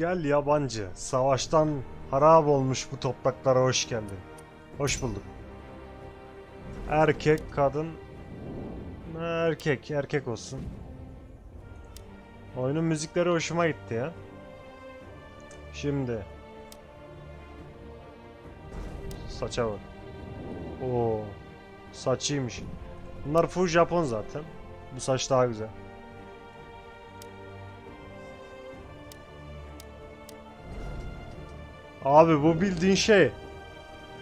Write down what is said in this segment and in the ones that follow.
Gel yabancı. Savaştan harap olmuş bu topraklara hoş geldin. Hoş bulduk. Erkek, kadın. Erkek, erkek olsun. Oyunun müzikleri hoşuma gitti ya. Şimdi. Saça bak. Oo. Saçıymış. Bunlar full Japon zaten. Bu saç daha güzel. Abi bu bildiğin şey.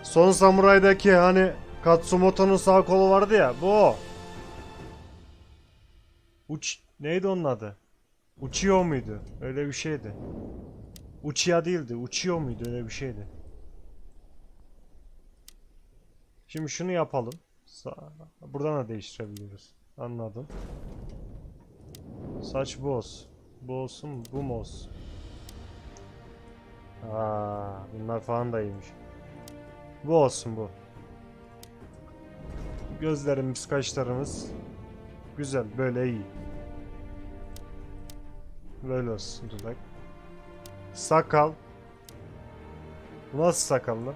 Son Samuray'daki hani Katsumoto'nun sağ kolu vardı ya. Bu o. Uç neydi onun adı? Uchiyo muydu? Öyle bir şeydi. Uchiha değildi. Uchiyo muydu? Öyle bir şeydi. Şimdi şunu yapalım. Buradan da değiştirebiliyoruz. Anladım. Saç bu olsun. Bu olsun Aa, bunlar falan da iyiymiş. Bu olsun bu. Gözlerimiz, kaşlarımız güzel, böyle iyi. Böyle olsun dudak. Sakal. Bu nasıl sakal lan?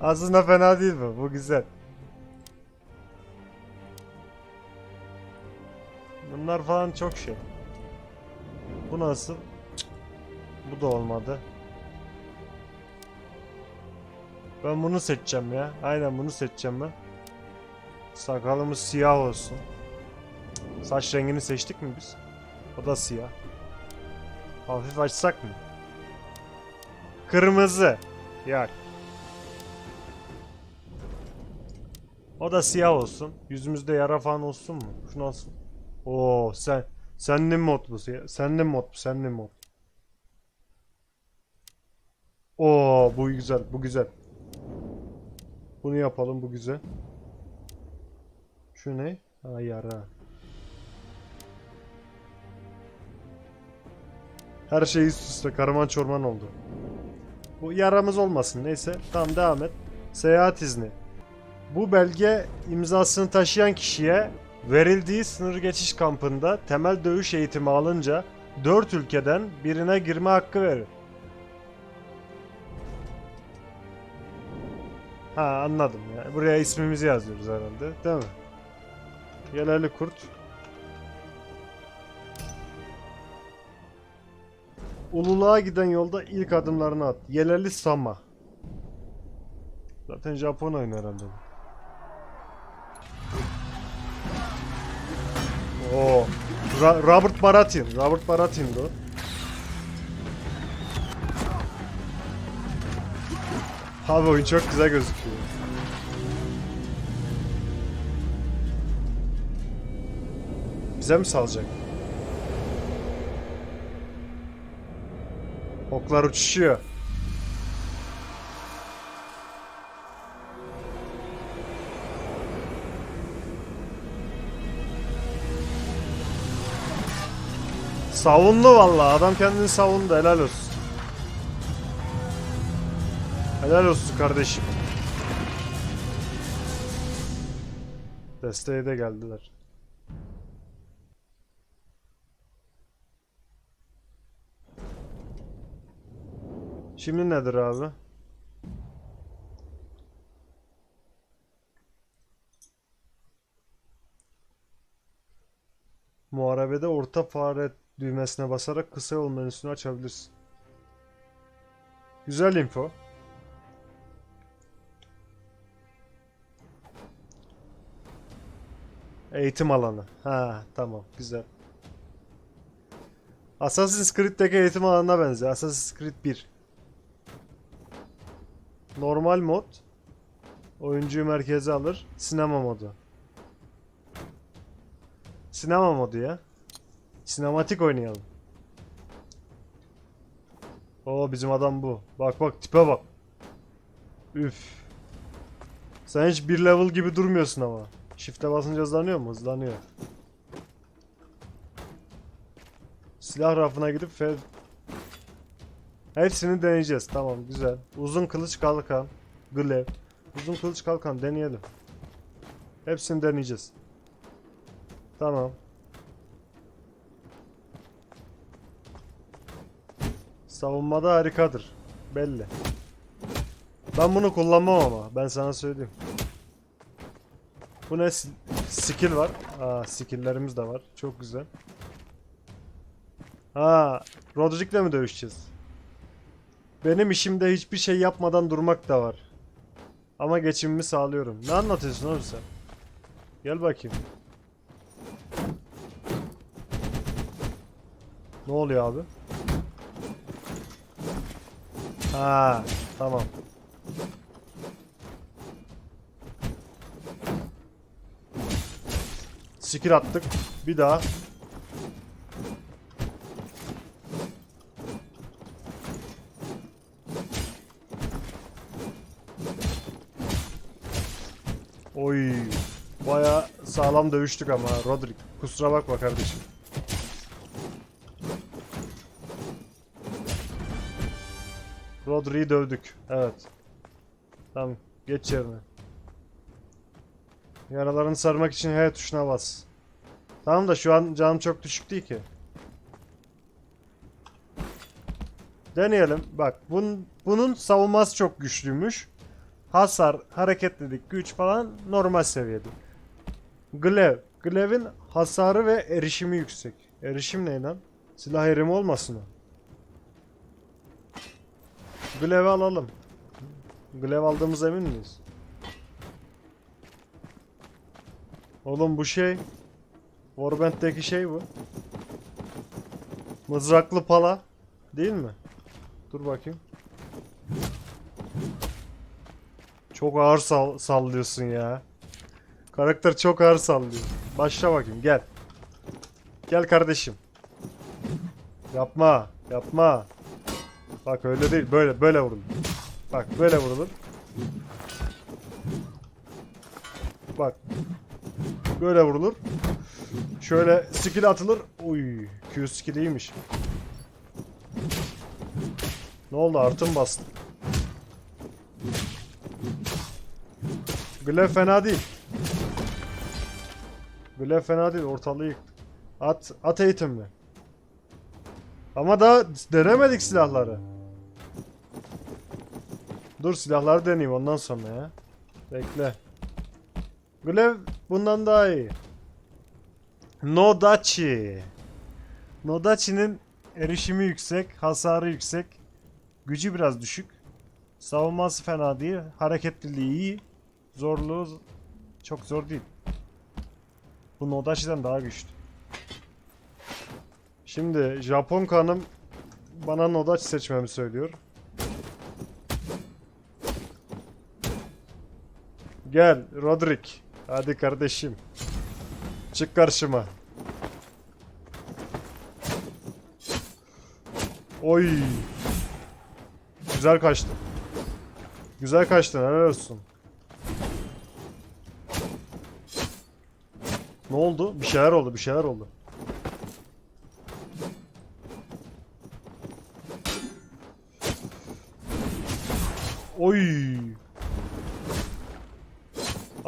Aslında fena değil bu. Bu güzel. Bunlar falan çok şey. Bu nasıl? Bu da olmadı. Ben bunu seçeceğim ya. Aynen bunu seçeceğim ben. Sakalımız siyah olsun. Saç rengini seçtik mi biz? O da siyah. Hafif açsak mı? Kırmızı. Yak. O da siyah olsun. Yüzümüzde yara falan olsun mu? Şu nasıl? Oo sen senin mod bu ya. Senin mod bu. Senin mod. Oo bu güzel. Bu güzel. Bunu yapalım. Bu güzel. Şu ne? Ha yara. Her şey üst üste karman çorman oldu. Bu yaramız olmasın. Neyse. Tamam devam et. Seyahat izni. Bu belge imzasını taşıyan kişiye verildiği sınır geçiş kampında temel dövüş eğitimi alınca 4 ülkeden birine girme hakkı verir. Ha anladım ya. Buraya ismimizi yazıyoruz herhalde. Değil mi? Yerli kurt. Ululuğa giden yolda ilk adımlarını at. Yeleli Sama. Zaten Japon oyunu herhalde. Bu. Oo. Ra- Robert Baratheon. Robert Baratheon'du o. Abi oyun çok güzel gözüküyor. Bize mi salacak? Oklar uçuşuyor. Savundu vallahi. Adam kendini savundu. Helal olsun. Helal olsun kardeşim. Desteğe de geldiler. Şimdi nedir abi? Muharebede orta fare düğmesine basarak kısa yol menüsünü açabilirsin. Güzel info. Eğitim alanı. Ha tamam güzel. Assassin's Creed'deki eğitim alanına benziyor. Assassin's Creed 1. Normal mod. Oyuncuyu merkeze alır. Sinema modu. Sinema modu ya. Sinematik oynayalım. Oo bizim adam bu. Bak bak tipe bak. Üf. Sen hiç bir level gibi durmuyorsun ama. Shift'e basınca hızlanıyor mu? Hızlanıyor. Silah rafına gidip fe... Hepsini deneyeceğiz. Tamam güzel. Uzun kılıç kalkan. Glev. Uzun kılıç kalkan deneyelim. Hepsini deneyeceğiz. Tamam. Savunmada harikadır. Belli. Ben bunu kullanmam ama. Ben sana söyleyeyim. Bu ne? Skill var. Aa, skill'lerimiz de var. Çok güzel. Ha, Rodrik'le mi dövüşeceğiz? Benim işimde hiçbir şey yapmadan durmak da var. Ama geçimimi sağlıyorum. Ne anlatıyorsun oğlum sen? Gel bakayım. Ne oluyor abi? Ha, tamam. Skill attık. Bir daha. Oy. Baya sağlam dövüştük ama Rodrik. Kusura bakma kardeşim. Rodri'yi dövdük. Evet. Tamam. Geç yerine. Yaralarını sarmak için H tuşuna bas. Tamam da şu an canım çok düşük değil ki. Deneyelim. Bak bunun, bunun savunması çok güçlüymüş. Hasar, hareketlilik, güç falan normal seviyede. Glev. Glev'in hasarı ve erişimi yüksek. Erişim ne lan? Silah erimi olmasın o. Glev'i alalım. Glev aldığımız emin miyiz? Oğlum bu şey Warband'deki şey bu. Mızraklı pala. Değil mi? Dur bakayım. Çok ağır sal- sallıyorsun ya. Karakter çok ağır sallıyor. Başla bakayım gel. Gel kardeşim. Yapma. Yapma. Bak öyle değil. Böyle böyle vurulur. Bak böyle vurulur. Bak. Böyle vurulur. Şöyle skill atılır. Uy, Q skill iyiymiş. Ne oldu? Artım bastı. Glaive fena değil. Glaive fena değil. Ortalığı yıktı. At, at eğitimli. Ama daha denemedik silahları. Dur silahları deneyeyim ondan sonra ya. Bekle. Glaive bundan daha iyi. Nodachi. Nodachi'nin erişimi yüksek, hasarı yüksek, gücü biraz düşük. Savunması fena değil, hareketliliği iyi, zorluğu çok zor değil. Bu Nodachi'den daha güçlü. Şimdi Japon kanım bana Nodachi seçmemi söylüyor. Gel Rodrik. Hadi kardeşim. Çık karşıma. Oy. Güzel kaçtı. Güzel kaçtın helal olsun. Ne oldu? Bir şeyler oldu, bir şeyler oldu. Oy.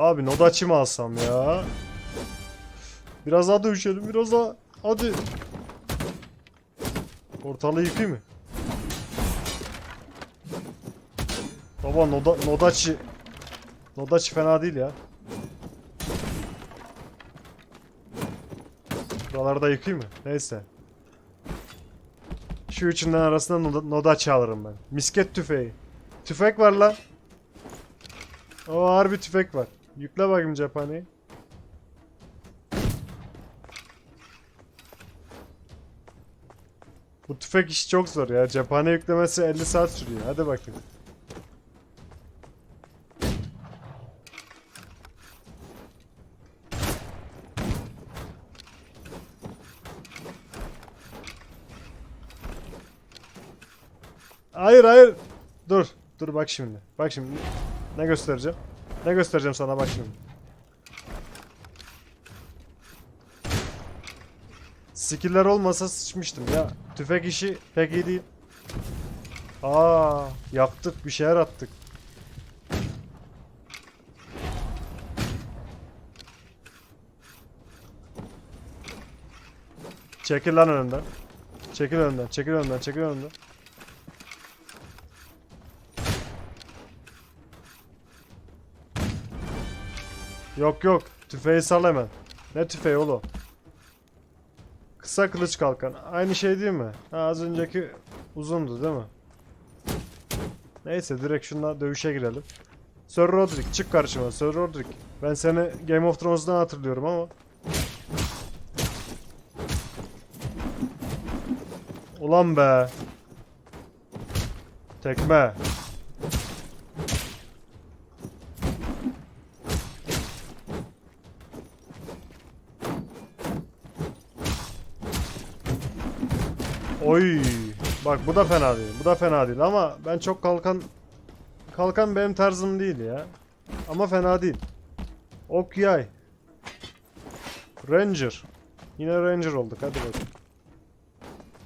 Abi Nodachi mi alsam ya? Biraz daha dövüşelim, biraz daha. Hadi. Ortalığı yıkayım mı? Baba Noda, Nodachi. Nodachi fena değil ya. Buralarda yıkayım mı? Neyse. Şu üçünden arasında Noda, Nodachi alırım ben. Misket tüfeği. Tüfek var lan. O harbi tüfek var. Yükle bakayım cephaneyi. Bu tüfek işi çok zor ya. Cephane yüklemesi 50 saat sürüyor. Hadi bakayım. Hayır hayır. Dur. Dur bak şimdi. Bak şimdi. Ne göstereceğim? Ne göstereceğim sana bak şimdi. Skiller olmasa sıçmıştım ya. Tüfek işi pek iyi değil. Aa, yaktık bir şeyler attık. Çekil lan önümden. Çekil önümden, çekil önümden, çekil önümden. Yok yok. Tüfeği sal hemen. Ne tüfeği oğlum? Kısa kılıç kalkan. Aynı şey değil mi? Ha, az önceki uzundu değil mi? Neyse direkt şunla dövüşe girelim. Sir Roderick çık karşıma Sir Roderick. Ben seni Game of Thrones'dan hatırlıyorum ama. Ulan be. Tekme. Oy. Bak bu da fena değil. Bu da fena değil ama ben çok kalkan kalkan benim tarzım değil ya. Ama fena değil. Ok yay. Ranger. Yine Ranger olduk hadi bakalım.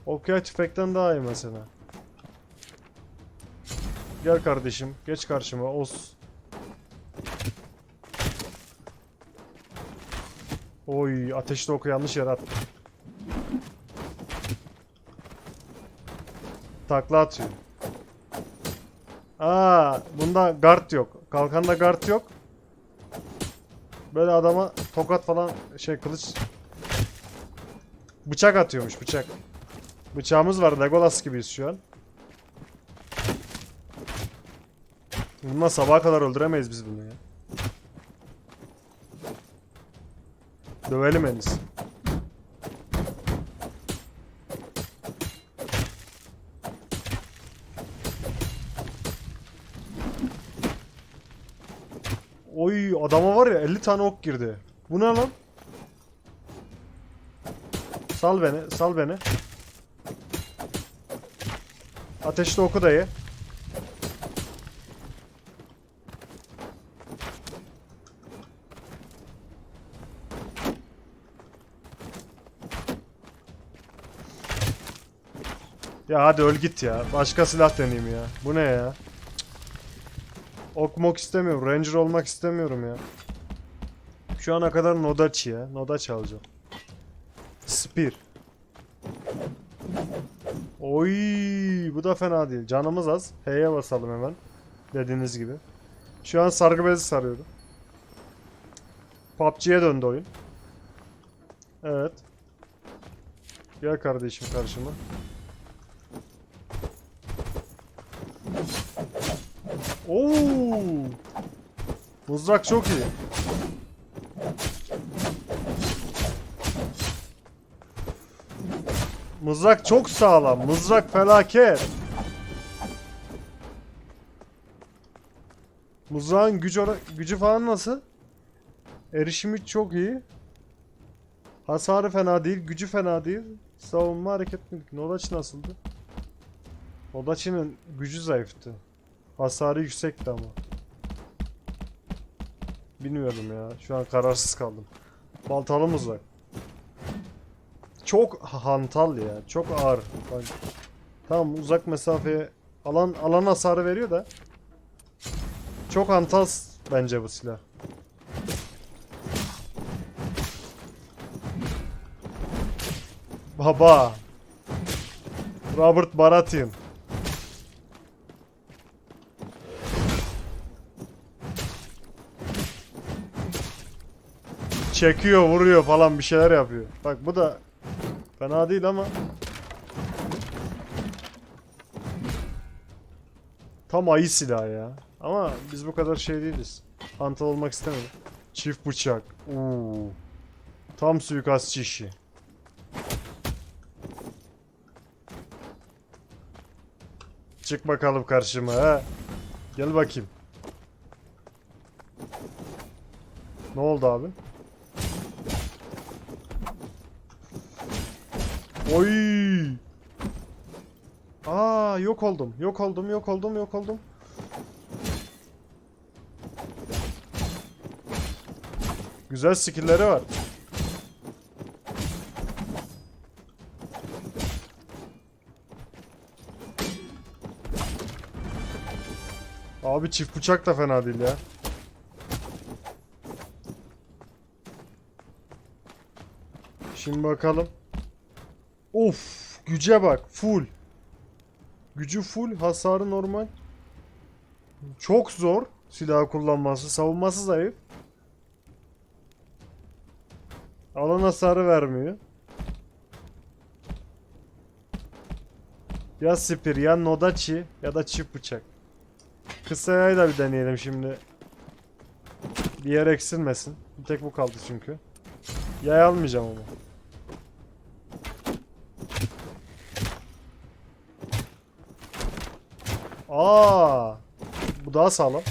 Ok yay tüfekten daha iyi mesela. Gel kardeşim. Geç karşıma. Os. Oy ateşli oku yanlış yere attım. Takla atıyor. Aa, bunda guard yok. Kalkanda guard yok. Böyle adama tokat falan şey kılıç bıçak atıyormuş bıçak. Bıçağımız var Legolas gibiyiz şu an. Bundan sabaha kadar öldüremeyiz biz bunu ya. Dövelim en. Oy adama var ya 50 tane ok girdi. Bu ne lan? Sal beni, sal beni. Ateşli oku dayı. Ya hadi öl git ya. Başka silah deneyeyim ya. Bu ne ya? Ok mok istemiyorum. Ranger olmak istemiyorum ya. Şu ana kadar Nodachi ya. Nodachi alacağım. Spear. Oy, bu da fena değil. Canımız az. H'ye basalım hemen. Dediğiniz gibi. Şu an sargı bezi sarıyorum. PUBG'ye döndü oyun. Evet. Gel kardeşim karşıma. Oo! Mızrak çok iyi. Mızrak çok sağlam. Mızrak felaket. Mızrağın gücü, gücü falan nasıl? Erişimi çok iyi. Hasarı fena değil, gücü fena değil. Savunma hareketlilik. Nodachi nasıldı? Nodachi'nin gücü zayıftı. Hasarı yüksekti ama. Bilmiyorum ya. Şu an kararsız kaldım. Baltalı mızrak. Çok hantal ya. Çok ağır. Tamam uzak mesafeye alan alan hasarı veriyor da. Çok hantal bence bu silah. Baba. Robert Baratheon. Çekiyor, vuruyor falan bir şeyler yapıyor. Bak bu da fena değil ama tam ayı silahı ya. Ama biz bu kadar şey değiliz. Hantal olmak istemedim. Çift bıçak. Oo. Tam suikastçı işi. Çık bakalım karşıma ha. Gel bakayım. Ne oldu abi? Oy! Aa yok oldum. Yok oldum, yok oldum, yok oldum. Güzel skill'leri var. Abi çift bıçak da fena değil ya. Şimdi bakalım. Of, güce bak, full. Gücü full, hasarı normal. Çok zor silah kullanması, savunması zayıf. Alan hasarı vermiyor. Ya spir ya nodachi ya da çift bıçak. Kısa yayı da bir deneyelim şimdi. Bir yer eksilmesin. Bir tek bu kaldı çünkü. Yay almayacağım ama. Aa, bu daha sağlam.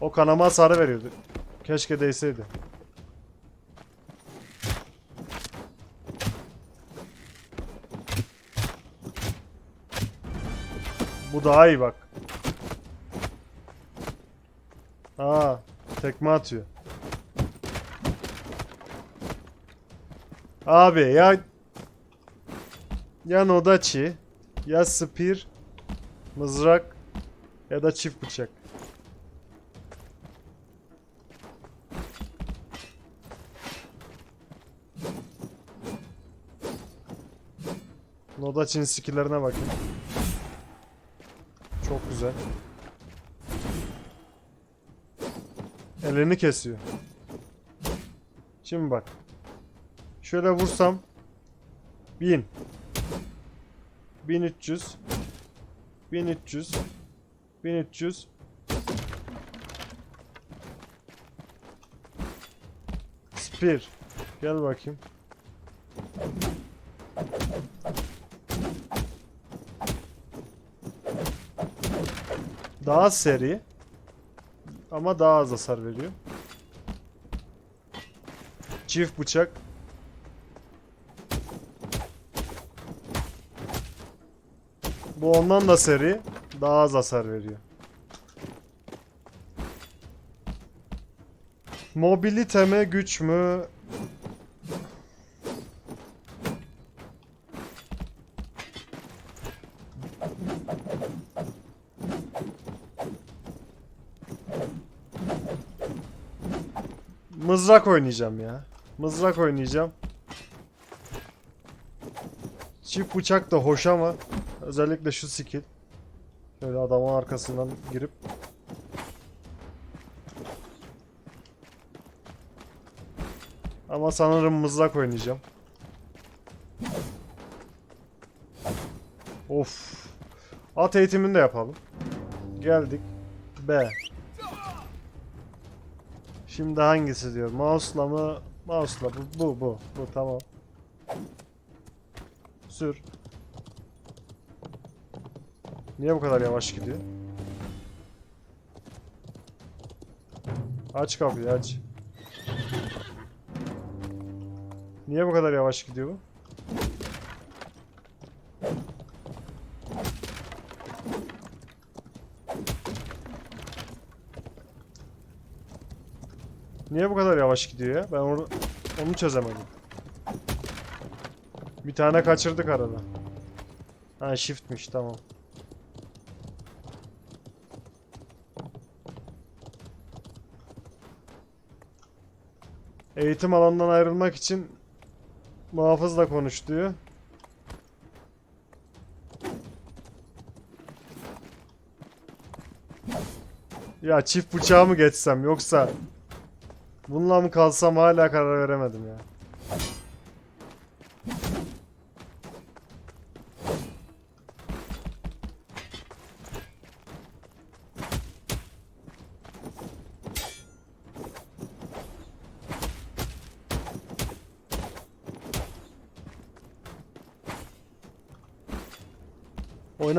O kanama hasarı veriyordu. Keşke değseydi. Bu daha iyi bak. Aa, tekme atıyor. Abi ya ya nodachi ya spear mızrak ya da çift bıçak. Nodachi'nin skill'lerine bakın. Çok güzel. Elini kesiyor. Şimdi bak. Şöyle vursam. 1000 1300 1300 1300 Spear. Gel bakayım. Daha seri. Ama daha az hasar veriyor. Çift bıçak Bu ondan da seri. Daha az hasar veriyor. Mobilite mi güç mü? Mızrak oynayacağım ya. Mızrak oynayacağım. Çift bıçak da hoş ama özellikle şu skill. Şöyle adamın arkasından girip Ama sanırım mızrak oynayacağım. Of. At eğitimini de yapalım. Geldik. B. Şimdi hangisi diyor? Mouse'la mı? Mouse'la bu bu bu bu tamam. Sür. Niye bu kadar yavaş gidiyor? Aç kapıyı aç. Niye bu kadar yavaş gidiyor bu? Niye bu kadar yavaş gidiyor ya? Ben onu, onu çözemedim. Bir tane kaçırdık arada. Ha shiftmiş tamam. Eğitim alanından ayrılmak için muhafızla konuş diyor. Ya çift bıçağı mı geçsem yoksa bununla mı kalsam hala karar veremedim ya.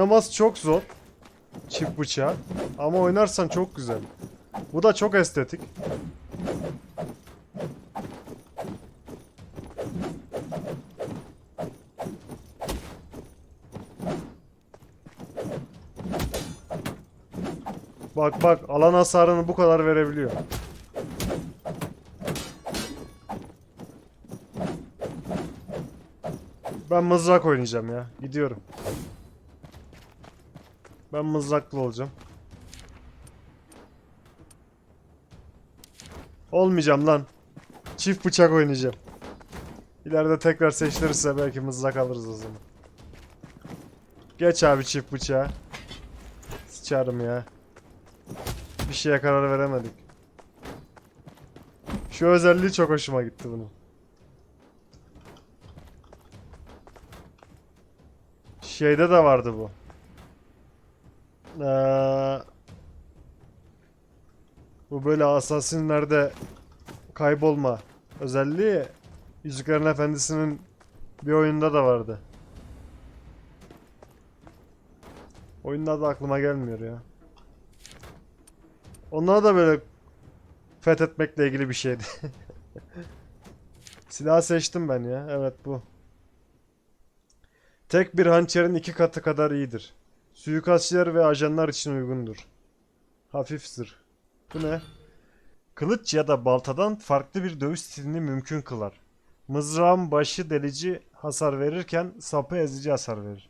Oynaması çok zor. Çift bıçağı. Ama oynarsan çok güzel. Bu da çok estetik. Bak bak alan hasarını bu kadar verebiliyor. Ben mızrak oynayacağım ya. Gidiyorum. Ben mızraklı olacağım. Olmayacağım lan. Çift bıçak oynayacağım. İleride tekrar seçtirirse belki mızrak alırız o zaman. Geç abi çift bıçağı. sıçarım ya. Bir şeye karar veremedik. Şu özelliği çok hoşuma gitti bunun. Şeyde de vardı bu. Ee, bu böyle asasinlerde kaybolma özelliği Yüzüklerin Efendisi'nin bir oyunda da vardı. Oyunun adı aklıma gelmiyor ya. Onlar da böyle fethetmekle ilgili bir şeydi. Silah seçtim ben ya. Evet bu. Tek bir hançerin iki katı kadar iyidir. Suikastçiler ve ajanlar için uygundur. Hafif zırh. Bu ne? Kılıç ya da baltadan farklı bir dövüş stilini mümkün kılar. Mızrağın başı delici hasar verirken sapı ezici hasar verir.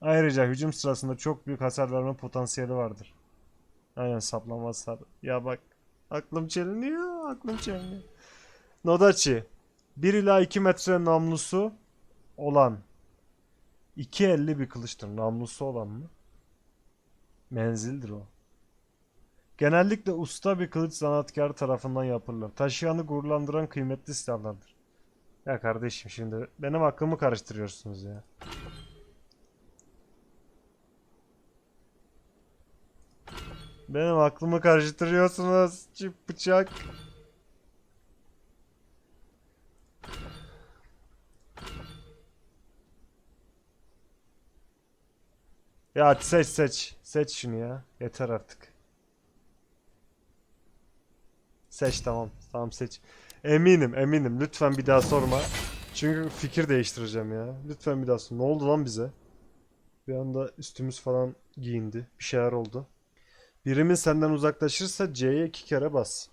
Ayrıca hücum sırasında çok büyük hasar verme potansiyeli vardır. Aynen saplama hasar. Ya bak aklım çeliniyor, aklım çeliniyor. Nodachi 1 ila 2 metre namlusu olan 2.50 bir kılıçtır. Namlusu olan mı? Menzildir o. Genellikle usta bir kılıç sanatkarı tarafından yapılır. Taşıyanı gururlandıran kıymetli silahlardır. Ya kardeşim şimdi benim aklımı karıştırıyorsunuz ya. Benim aklımı karıştırıyorsunuz. Çift bıçak. Ya seç seç. Seç şunu ya. Yeter artık. Seç tamam. Tamam seç. Eminim eminim. Lütfen bir daha sorma. Çünkü fikir değiştireceğim ya. Lütfen bir daha sor. Ne oldu lan bize? Bir anda üstümüz falan giyindi. Bir şeyler oldu. Birimin senden uzaklaşırsa C'ye iki kere bas.